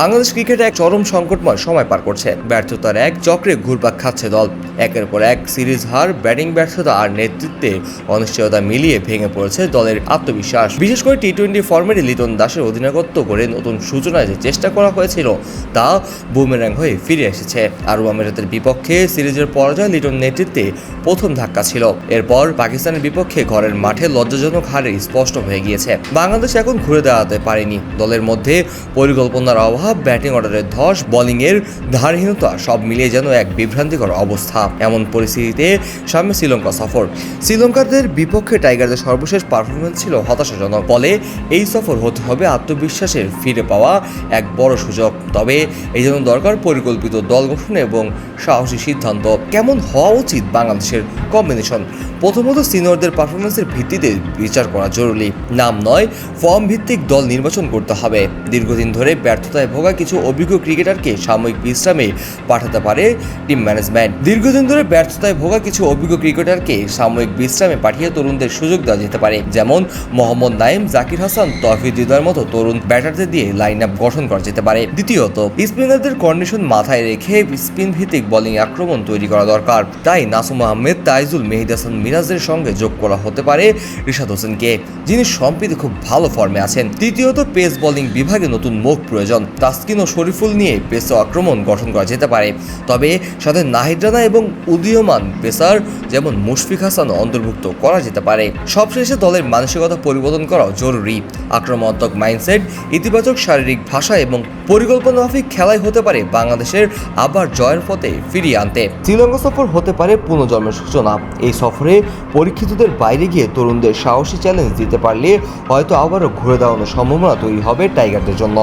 বাংলাদেশ ক্রিকেটে এক চরম সংকটময় সময় পার করছে। ব্যর্থতার এক চক্রে ঘুরপাক খাচ্ছে দল। একের পর এক সিরিজ হার, ব্যাটিং ব্যর্থতা আর নেতৃত্বে অনিশ্চয়তা মিলিয়ে ভেঙে পড়েছে দলের আত্মবিশ্বাস। বিশেষ করে টি টোয়েন্টি ফর্মেটে লিটন দাসের অধিনায়কত্ব করে নতুন সূচনায় যে চেষ্টা করা হয়েছিল, তা বুমেরাং হয়ে ফিরে এসেছে। আরব আমিরাতের বিপক্ষে সিরিজের পরাজয় লিটন নেতৃত্বে প্রথম ধাক্কা ছিল। এরপর পাকিস্তানের বিপক্ষে ঘরের মাঠে লজ্জাজনক হারে স্পষ্ট হয়ে গিয়েছে। বাংলাদেশ এখন ঘুরে দাঁড়াতে পারেনি। দলের মধ্যে পরিকল্পনার অভাব ব্যাটিং অর্ডারের ধস, বোলিংয়ের ধারহীনতা, সব মিলিয়ে যেন এক বিভ্রান্তিকর অবস্থা। এমন পরিস্থিতিতে সামনে শ্রীলঙ্কা সফর। শ্রীলঙ্কাদের বিপক্ষে টাইগারদের সর্বশেষ পারফরমেন্স ছিল হতাশাজনক। ফলে এই সফর হতে হবে আত্মবিশ্বাসের ফিরে পাওয়া এক বড় সুযোগ। তবে এই জন্য দরকার পরিকল্পিত দল গঠন এবং সাহসী সিদ্ধান্ত। কেমন হওয়া উচিত বাংলাদেশের কম্বিনেশন প্রথমত সিনিয়রদের পারফরমেন্সের ভিত্তিতে বিচার করা জরুরি। নাম নয় ফর্ম ভিত্তিক দল নির্বাচন করতে হবে। দীর্ঘদিন ধরে ব্যর্থতায় ভোগা কিছু অভিজ্ঞ ক্রিকেটারকে সাময়িক বিশ্রামে পাঠাতে পারে টিম ম্যানেজমেন্ট। দীর্ঘদিন ধরে ব্যর্থতায় ভোগা কিছু অভিজ্ঞ ক্রিকেটারকে সাময়িক বিশ্রামে পাঠিয়ে তরুণদের সুযোগ দেওয়া যেতে পারে। যেমন, মোহাম্মদ নাইম জাকির হাসান তহিদ হৃদয়ের মতো তরুণ ব্যাটারদের দিয়ে লাইন আপ গঠন করা যেতে পারে। দ্বিতীয়ত, স্পিনারদের কন্ডিশন মাথায় রেখে স্পিন ভিত্তিক বোলিং আক্রমণ তৈরি করা দরকার। তাই নাসুম আহমেদ, তাইজুল, মেহিদ হাসান, মিরাজের সঙ্গে যোগ করা হতে পারে রিশাদ হোসেনকে, যিনি সম্প্রতি খুব ভালো ফর্মে আছেন। তৃতীয়ত পেস বোলিং বিভাগে নতুন মুখ প্রয়োজন। তাসকিন ও শরীফুল নিয়ে পেস আক্রমণ গঠন করা যেতে পারে। তবে সাথে নাহিদ রানা এবং উদীয়মান পেসার যেমন মুশফিক হাসান অন্তর্ভুক্ত করা যেতে পারে। সবশেষে দলের মানসিকতা পরিবর্তন করা জরুরি। আক্রমণাত্মক মাইন্ডসেট, ইতিবাচক শারীরিক ভাষা এবং পরিকল্পনা মাফিক খেলাই হতে পারে বাংলাদেশের আবার জয়ের পথে ফিরিয়ে আনতে। শ্রীলঙ্কা সফর হতে পারে পুনর্জন্মের সূচনা। এই সফরে পরীক্ষিতদের বাইরে গিয়ে তরুণদের সাহসী চ্যালেঞ্জ দিতে পারলে হয়তো আবারও ঘুরে দাঁড়ানোর সম্ভাবনা তৈরি হবে টাইগারদের জন্য।